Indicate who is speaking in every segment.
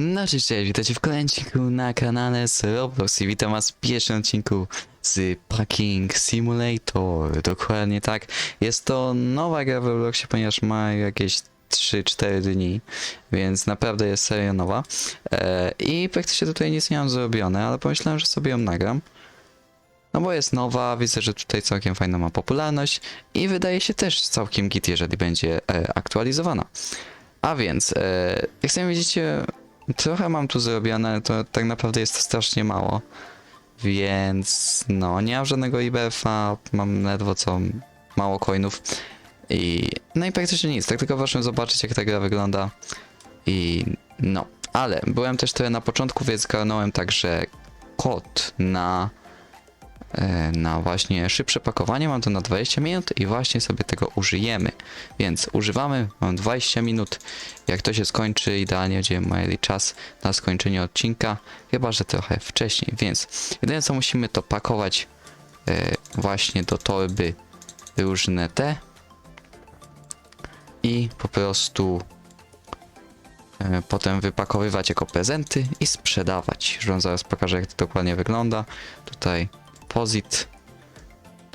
Speaker 1: No cześć, witajcie w kolejnym odcinku na kanale z Roblox i witam was w pierwszym odcinku z Packing Simulator. Dokładnie tak. Jest to nowa gra w Robloxie, ponieważ ma jakieś 3-4 dni, więc naprawdę jest serio nowa. E, I praktycznie tutaj nic nie mam zrobione, ale pomyślałem, że sobie ją nagram. No bo jest nowa, widzę, że tutaj całkiem fajna ma popularność i wydaje się też całkiem git, jeżeli będzie e, aktualizowana. A więc, e, jak sami widzicie, trochę mam tu zrobione, to tak naprawdę jest to strasznie mało. Więc no, nie mam żadnego IBF-a, mam ledwo co mało coinów. I no i praktycznie nic, tak tylko waszym zobaczyć jak ta gra wygląda. I no, ale byłem też trochę na początku, więc zgarnąłem także kod na na właśnie szybsze pakowanie, mam to na 20 minut i właśnie sobie tego użyjemy. Więc używamy, mam 20 minut. Jak to się skończy, idealnie będziemy mieli czas na skończenie odcinka, chyba że trochę wcześniej. Więc jedyne co musimy to pakować e, właśnie do torby różne te i po prostu e, potem wypakowywać jako prezenty i sprzedawać. Już wam zaraz pokażę jak to dokładnie wygląda. Tutaj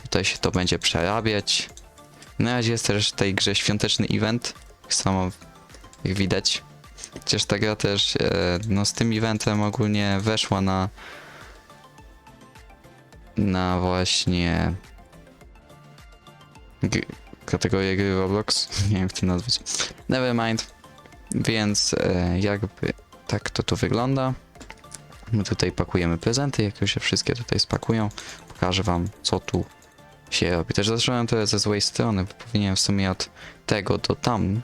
Speaker 1: Tutaj się to będzie przerabiać. Na razie jest też w tej grze świąteczny event. Samo jak widać. Chociaż ta gra też e, no, z tym eventem ogólnie weszła na na właśnie g- kategorię gry Roblox. Nie wiem jak to nazwać. Nevermind. Więc e, jakby tak to tu wygląda. My tutaj pakujemy prezenty, jak już się wszystkie tutaj spakują, pokażę wam co tu się robi. Też zacząłem to ze złej strony, bo powinienem w sumie od tego do tam,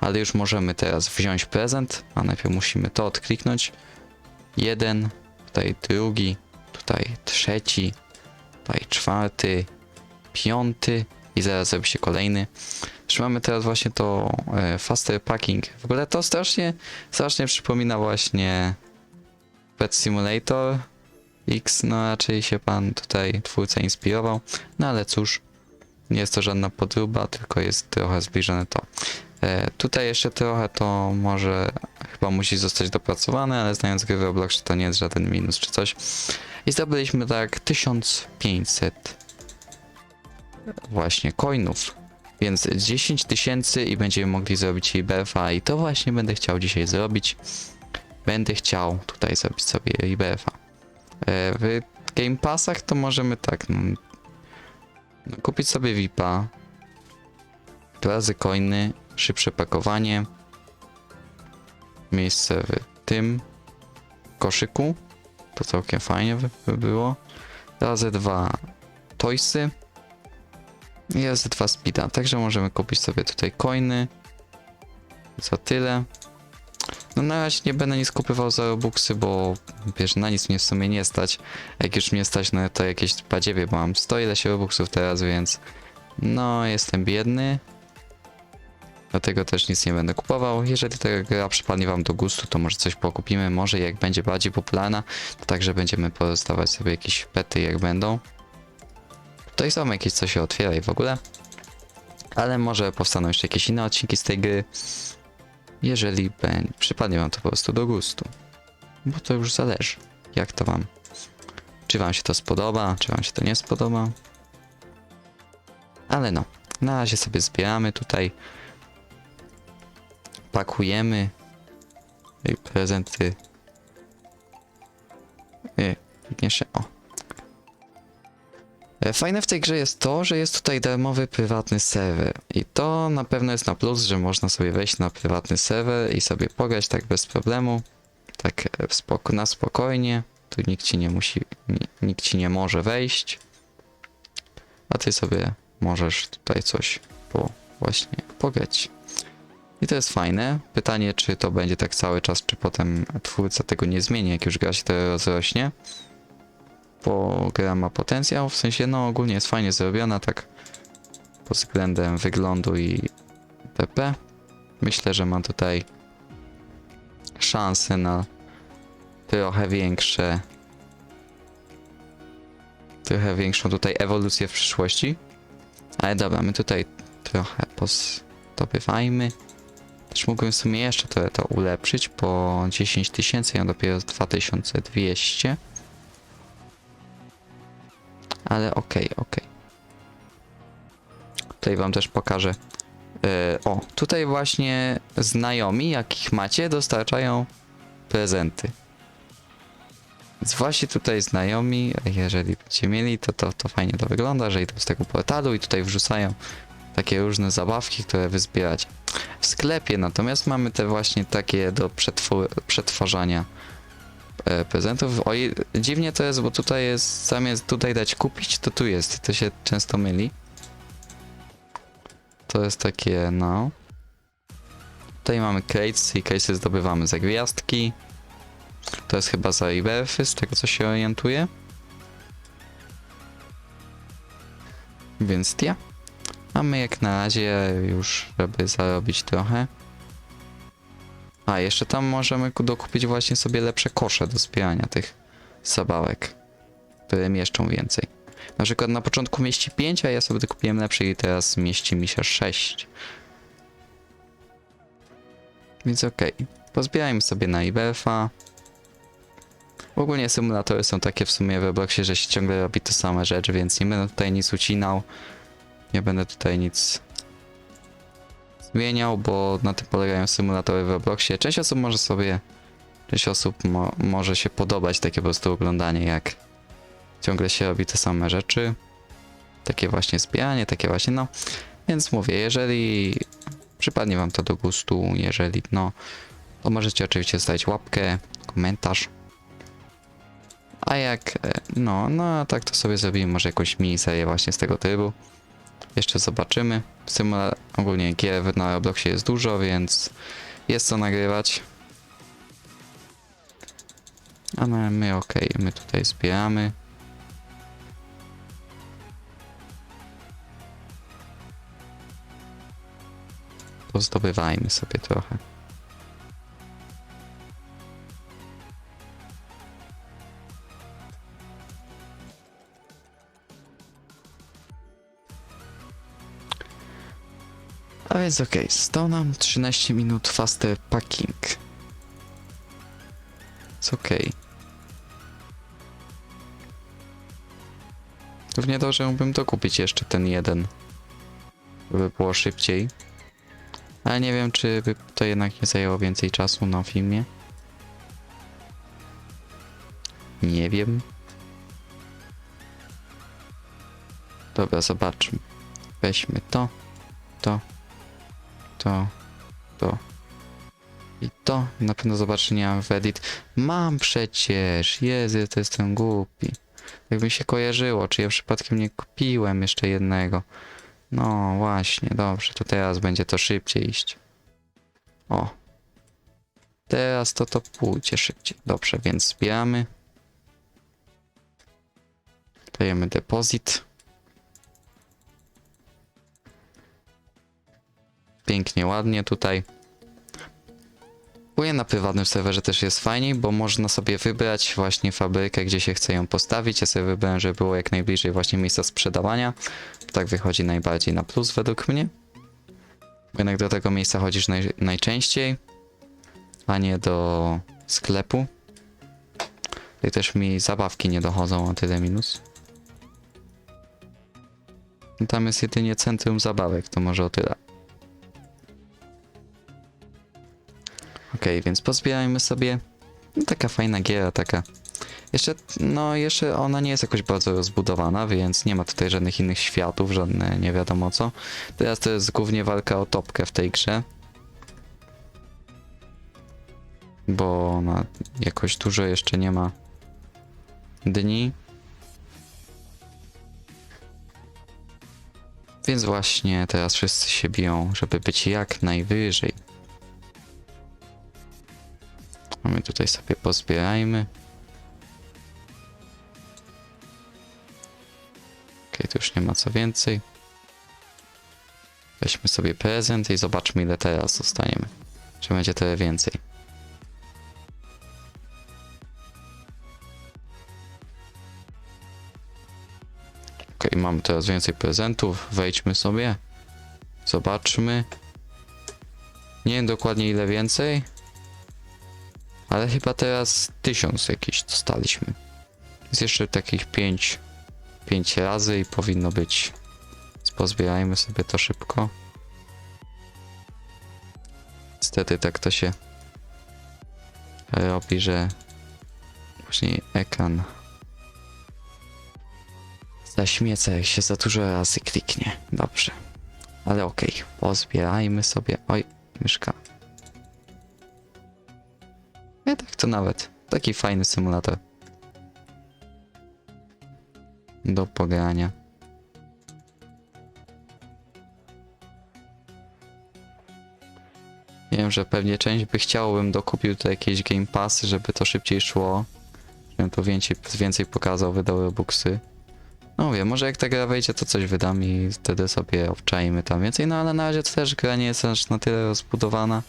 Speaker 1: ale już możemy teraz wziąć prezent, a najpierw musimy to odkliknąć. Jeden, tutaj drugi, tutaj trzeci, tutaj czwarty, piąty i zaraz zrobi się kolejny. Już mamy teraz właśnie to e, faster packing. W ogóle to strasznie, strasznie przypomina właśnie Pet Simulator X, no raczej się pan tutaj twórca inspirował, no ale cóż, nie jest to żadna podróba, tylko jest trochę zbliżone to. E, tutaj jeszcze trochę to może chyba musi zostać dopracowane, ale znając gry w to nie jest żaden minus czy coś. I zdobyliśmy tak 1500 właśnie coinów. Więc 10 tysięcy i będziemy mogli zrobić IBF-a i to właśnie będę chciał dzisiaj zrobić będę chciał tutaj zrobić sobie IBF-a. E, W Game Passach to możemy tak, no, no, kupić sobie VIPa, dwa razy coiny, szybsze pakowanie, miejsce w tym koszyku, to całkiem fajnie by, by było, razy dwa toysy. I razy dwa speeda, także możemy kupić sobie tutaj coiny, za tyle. No na razie nie będę nic kupywał za Robuxy, bo wiesz, na nic mnie w sumie nie stać. Jak już mnie stać, no to jakieś badziewie, bo mam 100 ileś Robuxów teraz, więc no jestem biedny. Dlatego też nic nie będę kupował. Jeżeli ta gra przypadnie wam do gustu, to może coś pokupimy. Może jak będzie bardziej popularna, to także będziemy pozostawać sobie jakieś pety jak będą. Tutaj są jakieś co się otwiera i w ogóle. Ale może powstaną jeszcze jakieś inne odcinki z tej gry jeżeli przypadnie wam to po prostu do gustu. Bo to już zależy, jak to wam. Czy wam się to spodoba, czy wam się to nie spodoba. Ale no, na razie sobie zbieramy tutaj. Pakujemy i prezenty. Nie, jeszcze, o. E, Fajne w tej grze jest to, że jest tutaj darmowy prywatny serwer. I to na pewno jest na plus, że można sobie wejść na prywatny serwer i sobie pograć tak bez problemu, tak e, spoko na spokojnie, tu nikt ci nie musi, ni- nikt ci nie może wejść, a ty sobie możesz tutaj coś po właśnie pograć. I to jest fajne. Pytanie, czy to będzie tak cały czas, czy potem twórca tego nie zmieni, jak już gra się to rozrośnie bo gra ma potencjał, w sensie no ogólnie jest fajnie zrobiona, tak pod względem wyglądu i TP. Myślę, że ma tutaj szanse na trochę większe trochę większą tutaj ewolucję w przyszłości. Ale dobra, my tutaj trochę pozdobywajmy. Też mógłbym w sumie jeszcze to, to ulepszyć, po 10 tysięcy, ja dopiero z 2200. Ale okej, okej. Tutaj wam też pokażę. E, o, tutaj właśnie znajomi, jakich macie, dostarczają prezenty. Więc właśnie tutaj znajomi, jeżeli będziecie mieli, to, to, to fajnie to wygląda, że idą z tego portalu i tutaj wrzucają takie różne zabawki, które wy zbieracie. W sklepie natomiast mamy te właśnie takie do przetwor- przetwarzania prezentów. Oj, dziwnie to jest, bo tutaj jest, zamiast tutaj dać kupić, to tu jest. To się często myli. To jest takie, no. Tutaj mamy crates i cases zdobywamy za gwiazdki. To jest chyba za iberfy, z tego co się orientuję. Więc ja. Mamy jak na razie już, żeby zarobić trochę. A, jeszcze tam możemy ku- dokupić właśnie sobie lepsze kosze do zbierania tych zabawek, które mieszczą więcej. Na przykład na początku mieści 5, a ja sobie dokupiłem lepszy i teraz mieści mi się 6. Więc okej. Pozbierajmy sobie na Iberfa. Ogólnie symulatory są takie w sumie w Robloxie, że się ciągle robi to same rzeczy, więc nie będę tutaj nic ucinał. Nie będę tutaj nic zmieniał, bo na tym polegają symulatory w Robloxie. Część osób może sobie, część osób mo może się podobać takie po prostu oglądanie, jak ciągle się robi te same rzeczy. Takie właśnie zbieranie, takie właśnie, no. Więc mówię, jeżeli przypadnie wam to do gustu, jeżeli no, to możecie oczywiście zostawić łapkę, komentarz. A jak, e, no, no, tak to sobie zrobimy może jakąś miniserię właśnie z tego trybu. Jeszcze zobaczymy. Symula ogólnie gier na Robloxie jest dużo, więc jest co nagrywać. Ale my okej, my tutaj zbieramy. To zdobywajmy sobie trochę. A więc okej, stał nam 13 minut faster packing. Jest okej. Równie dobrze mógłbym dokupić jeszcze ten jeden. By było szybciej. Ale nie wiem, czy by to jednak nie zajęło więcej czasu na filmie. Nie wiem. Dobra, zobaczmy. Weźmy to, to, to, to i to. Na pewno mam w edit. Mam przecież! Jezu, to jestem głupi. Jak mi się kojarzyło, czy ja przypadkiem nie kupiłem jeszcze jednego. No właśnie, dobrze, to teraz będzie to szybciej iść. O. Teraz to to pójdzie szybciej. Dobrze, więc zbieramy. Dajemy depozyt. Pięknie, ładnie tutaj. Ogólnie na prywatnym serwerze też jest fajniej, bo można sobie wybrać właśnie fabrykę, gdzie się chce ją postawić. Ja sobie wybrałem, żeby było jak najbliżej właśnie miejsca sprzedawania. Tak wychodzi najbardziej na plus według mnie. Jednak do tego miejsca chodzisz naj, najczęściej, a nie do sklepu. Tutaj też mi zabawki nie dochodzą, o tyle minus. Tam jest jedynie centrum zabawek, to może o tyle. Okej, więc pozbierajmy sobie. No, taka fajna giera, taka. Jeszcze, no jeszcze ona nie jest jakoś bardzo rozbudowana, więc nie ma tutaj żadnych innych światów, żadne nie wiadomo co. Teraz to jest głównie walka o topkę w tej grze. Bo ona jakoś dużo jeszcze nie ma dni. Więc właśnie teraz wszyscy się biją, żeby być jak najwyżej. A my tutaj sobie pozbierajmy. Okej, tu już nie ma co więcej. Weźmy sobie prezent i zobaczmy ile teraz zostaniemy. Czy będzie tyle więcej. Okej, mamy teraz więcej prezentów. Wejdźmy sobie. Zobaczmy. Nie wiem dokładnie ile więcej. Ale chyba teraz tysiąc jakiś dostaliśmy. Jest jeszcze takich pięć, pięć razy i powinno być. Pozbierajmy sobie to szybko. Niestety tak to się robi, że później ekran zaśmieca jak się za dużo razy kliknie. Dobrze. Ale okej, pozbierajmy sobie. Oj, myszka. To nawet. Taki fajny symulator. Do pogrania. Wiem, że pewnie część by chciałbym dokupił tu jakieś Game Passy, żeby to szybciej szło. Żebym to więcej, więcej pokazał, wydał Robuxy. No wiem, może jak ta gra wejdzie, to coś wydam i wtedy sobie obczajmy tam więcej, no ale na razie to też gra nie jest aż na tyle rozbudowana,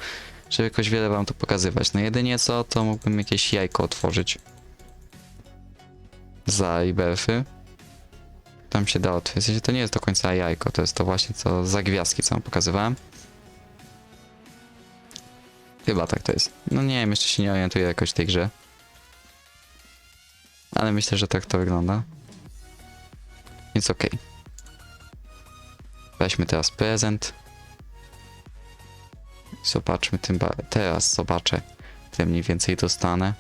Speaker 1: żeby jakoś wiele wam to pokazywać. No jedynie co, to mógłbym jakieś jajko otworzyć. Za Iberfy. Tam się da otworzyć. W sensie to nie jest do końca jajko, to jest to właśnie co za gwiazdki, co wam pokazywałem. Chyba tak to jest. No nie wiem, jeszcze się nie orientuję jakoś w tej grze. Ale myślę, że tak to wygląda. Więc okej. Weźmy teraz prezent. Zobaczmy tym Teraz zobaczę, ile mniej więcej dostanę.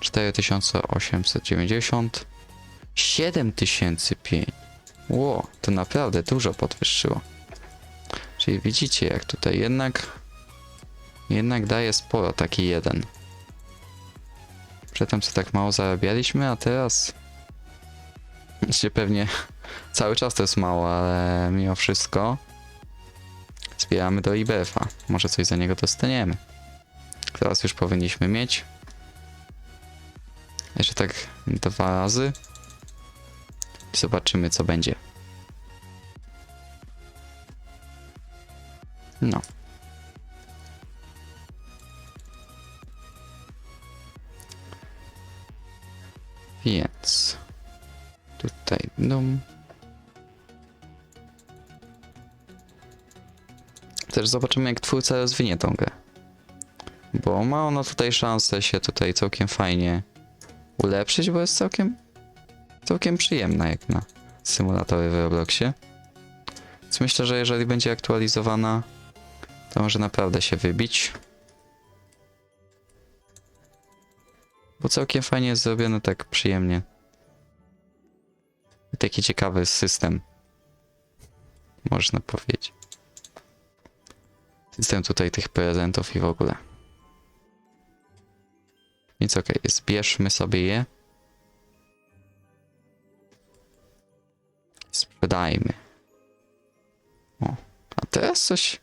Speaker 1: 4890 7005 Ło, to naprawdę dużo podwyższyło. Czyli widzicie, jak tutaj jednak jednak daje sporo taki jeden. Przedtem co tak mało zarabialiśmy, a teraz się pewnie cały czas to jest mało, ale mimo wszystko zbieramy do IBF-a. Może coś za niego dostaniemy. Teraz już powinniśmy mieć. Jeszcze tak dwa razy. I zobaczymy co będzie. No. Więc tutaj dom. Też zobaczymy jak twórca rozwinie tą grę. Bo ma ona tutaj szansę się tutaj całkiem fajnie ulepszyć, bo jest całkiem całkiem przyjemna jak na symulatory w Robloxie. Więc myślę, że jeżeli będzie aktualizowana, to może naprawdę się wybić. Bo całkiem fajnie jest zrobione tak przyjemnie. I taki ciekawy system. Można powiedzieć. System tutaj tych prezentów i w ogóle. Więc okej, zbierzmy sobie je. Sprzedajmy. O, a teraz coś...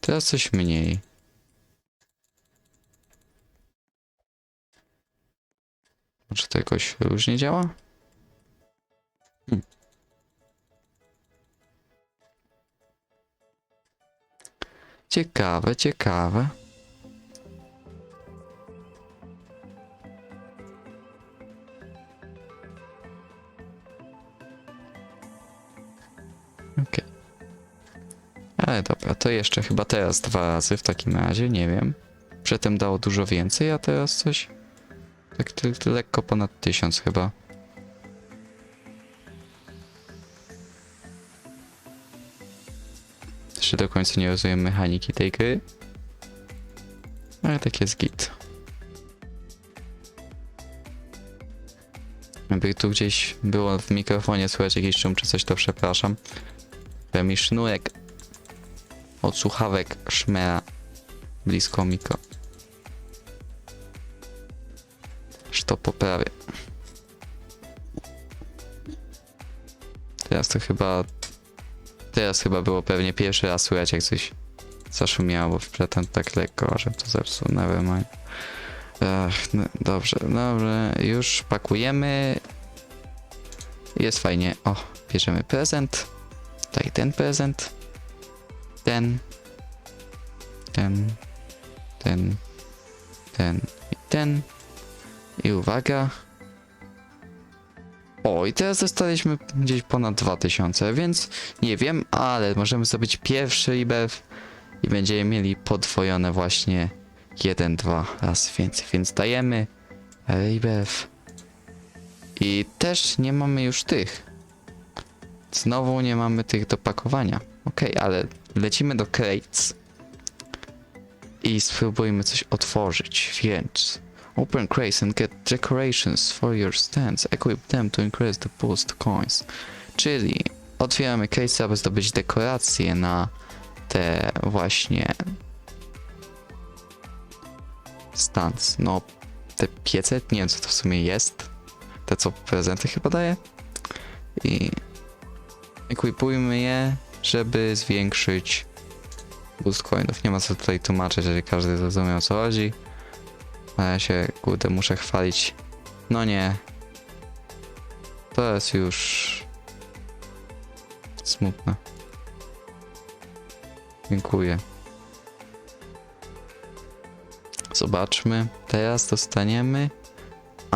Speaker 1: Teraz coś mniej. Może to jakoś różnie działa? Hmm. Ciekawe, ciekawe. Okej. Ale dobra, to jeszcze chyba teraz dwa razy w takim razie, nie wiem. Przedtem dało dużo więcej, a teraz coś... Tak ty, ty lekko ponad tysiąc chyba. Do końca nie rozumiem mechaniki tej gry. Ale tak jest git. Jakby tu gdzieś było w mikrofonie słychać jakiś szum czy coś, to przepraszam. Bo mi sznurek od słuchawek szmera blisko mikro. Aż to poprawię. Teraz to chyba... Teraz chyba było pewnie pierwszy raz słychać jak coś zaszumiało, bo przedtem tak lekko, że to zepsuł, nevermind. Ach, no, dobrze, dobrze, już pakujemy. Jest fajnie. O, bierzemy prezent. Tutaj ten prezent. Ten. Ten. Ten. Ten. I ten. I uwaga. O, i teraz dostaliśmy gdzieś ponad 2000, więc nie wiem, ale możemy zrobić pierwszy IBF i będziemy mieli podwojone właśnie 1, 2 razy więcej, więc dajemy IBF. I też nie mamy już tych. Znowu nie mamy tych do pakowania. Okej, ale lecimy do crates. I spróbujmy coś otworzyć, więc... Open crates and get decorations for your stands. Equip them to increase the boost coins. Czyli otwieramy crates, aby zdobyć dekoracje na te właśnie stands. No, te piece, nie wiem co to w sumie jest. Te co prezenty chyba daje. I equipujmy je, żeby zwiększyć boost coinów. Nie ma co tutaj tłumaczyć, jeżeli każdy zrozumiał o co chodzi. A ja się, kurde, muszę chwalić. No nie. To jest już... Smutne. Dziękuję. Zobaczmy. Teraz dostaniemy...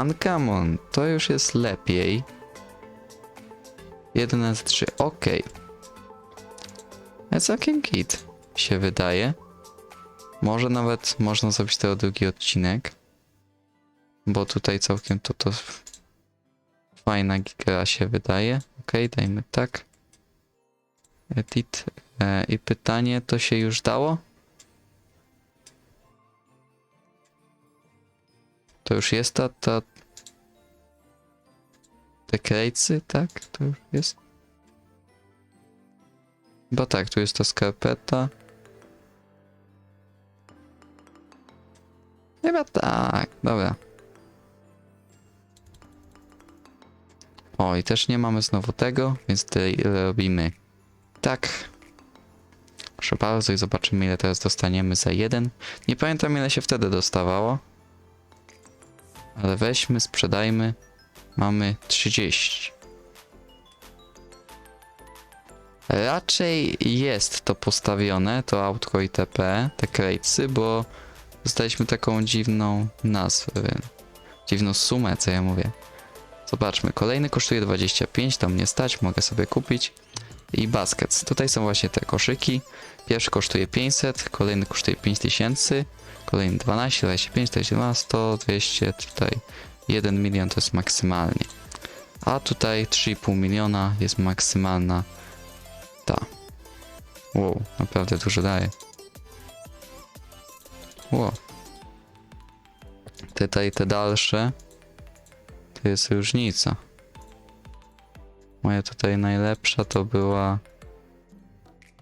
Speaker 1: Uncommon. To już jest lepiej. 1 z 3. Ok. Jest całkiem git, się wydaje. Może nawet można zrobić tego drugi odcinek. Bo tutaj całkiem to to fajna gra się wydaje. Ok, dajmy tak. Edit. E, I pytanie, to się już dało? To już jest ta, ta... Te krejcy, tak? To już jest? Bo tak, tu jest ta skarpeta. O, i też nie mamy znowu tego, więc tutaj robimy tak. Proszę bardzo i zobaczymy ile teraz dostaniemy za jeden. Nie pamiętam ile się wtedy dostawało. Ale weźmy, sprzedajmy. Mamy 30. Raczej jest to postawione, to autko ITP, te cratesy, bo dostaliśmy taką dziwną nazwę. Dziwną sumę, co ja mówię. Zobaczmy, kolejny kosztuje 25, to mnie stać, mogę sobie kupić. I baskets. Tutaj są właśnie te koszyki. Pierwszy kosztuje 500, kolejny kosztuje 5000, kolejny 12, 25, 42, 100, 200, tutaj 1 milion to jest maksymalnie. A tutaj 3,5 miliona jest maksymalna ta. Wow, naprawdę dużo daje. Wow. Tutaj te dalsze to jest różnica. Moja tutaj najlepsza to była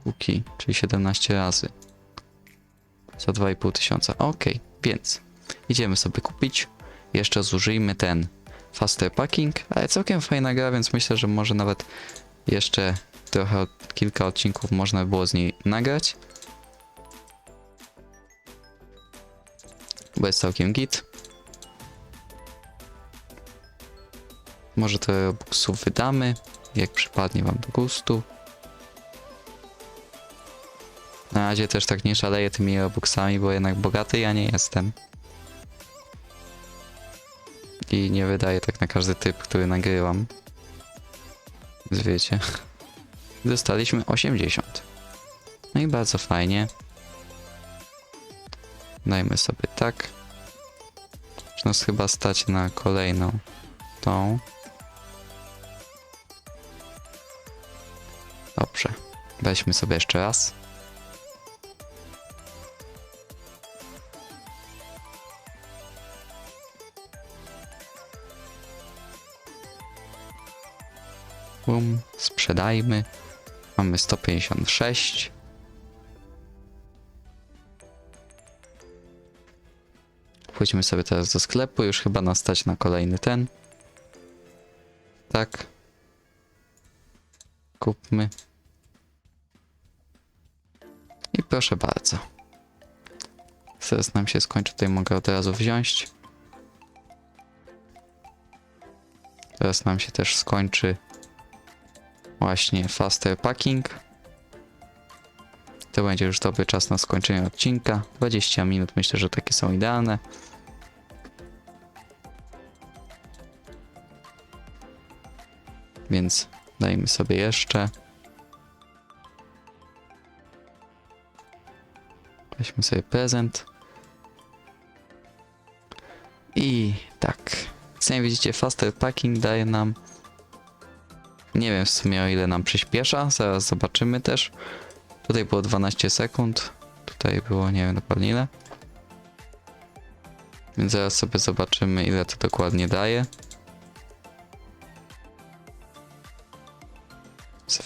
Speaker 1: Kuki, czyli 17 razy. Za 2,5 tysiąca. Ok, więc idziemy sobie kupić. Jeszcze zużyjmy ten Faster Packing, ale całkiem fajna gra, więc myślę, że może nawet jeszcze trochę kilka odcinków można było z niej nagrać. Bo jest całkiem git. Może trochę Robuxów wydamy, jak przypadnie wam do gustu. Na razie też tak nie szaleję tymi Robuxami, bo jednak bogaty ja nie jestem. I nie wydaję tak na każdy typ, który nagrywam. Więc wiecie. Dostaliśmy 80. No i bardzo fajnie. Dajmy sobie tak. Czy nas chyba stać na kolejną tą. Dobrze. Weźmy sobie jeszcze raz. Bum, sprzedajmy. Mamy 156. Pójdźmy sobie teraz do sklepu, już chyba nas stać na kolejny ten. Tak. Kupmy. Proszę bardzo. Zaraz nam się skończy, tutaj mogę od razu wziąć. Teraz nam się też skończy właśnie faster packing. To będzie już dobry czas na skończenie odcinka. 20 minut myślę, że takie są idealne. więc dajmy sobie jeszcze. Weźmy sobie prezent. I tak. Jak widzicie, faster packing daje nam. Nie wiem w sumie o ile nam przyspiesza, zaraz zobaczymy też. Tutaj było 12 sekund, tutaj było nie wiem dokładnie ile. Więc zaraz sobie zobaczymy ile to dokładnie daje.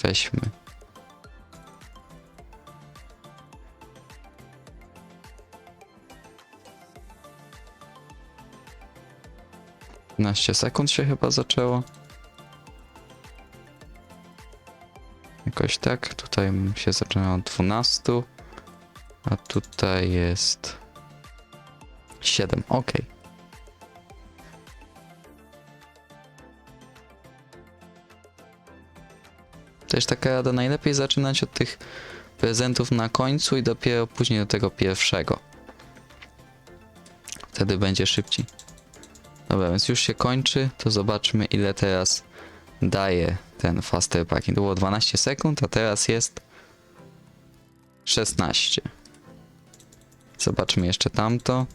Speaker 1: Weźmy. Naście sekund się chyba zaczęło. Jakoś tak. Tutaj się zaczyna od 12. A tutaj jest 7. Ok. Też taka rada, najlepiej zaczynać od tych prezentów na końcu i dopiero później do tego pierwszego. Wtedy będzie szybciej. Dobra, więc już się kończy, to zobaczmy ile teraz daje ten faster packing. To było 12 sekund, a teraz jest 16. Zobaczmy jeszcze tamto.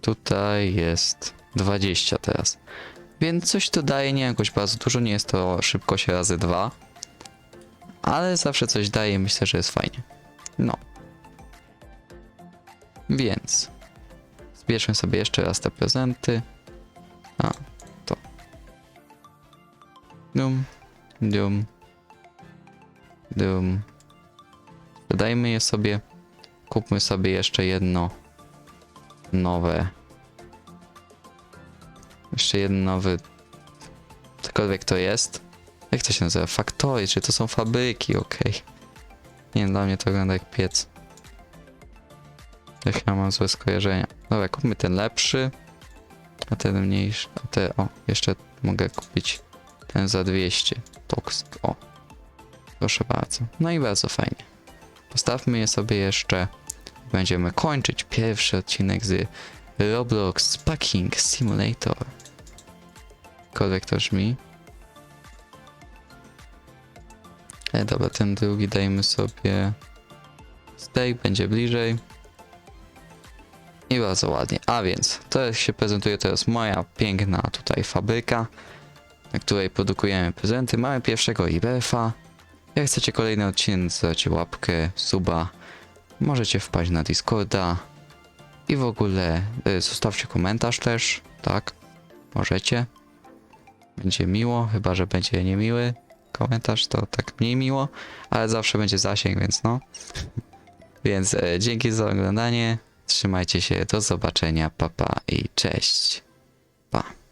Speaker 1: Tutaj jest 20 teraz. Więc coś to daje, nie jakoś bardzo dużo, nie jest to szybkość razy 2. Ale zawsze coś daje, myślę, że jest fajnie. No. Więc zbierzmy sobie jeszcze raz te prezenty. A, to. Dum, dum, dum. Dodajmy je sobie. Kupmy sobie jeszcze jedno nowe. Jeszcze jeden nowy. Cokolwiek to jest. Jak to się nazywa? Factory, czy to są fabryki, okej. Nie wiem, dla mnie to wygląda jak piec. Ja mam złe skojarzenia. Dobra, kupmy ten lepszy. A ten mniejszy. A te, o, jeszcze mogę kupić ten za 200. Tox, o. Proszę bardzo. No i bardzo fajnie. Postawmy je sobie jeszcze. Będziemy kończyć pierwszy odcinek z Roblox Packing Simulator. Cokolwiek to brzmi. E, dobra, ten drugi dajmy sobie. Steak będzie bliżej. I bardzo ładnie. A więc, to się prezentuje teraz moja piękna tutaj fabryka, na której produkujemy prezenty. Mamy pierwszego IBF-a. Jak chcecie kolejny odcinek, zostawcie łapkę, suba. Możecie wpaść na Discorda. I w ogóle y, zostawcie komentarz też, tak? Możecie. Będzie miło, chyba że będzie niemiły komentarz, to tak mniej miło, ale zawsze będzie zasięg, więc no. więc e, dzięki za oglądanie. Trzymajcie się, do zobaczenia, papa i cześć. Pa.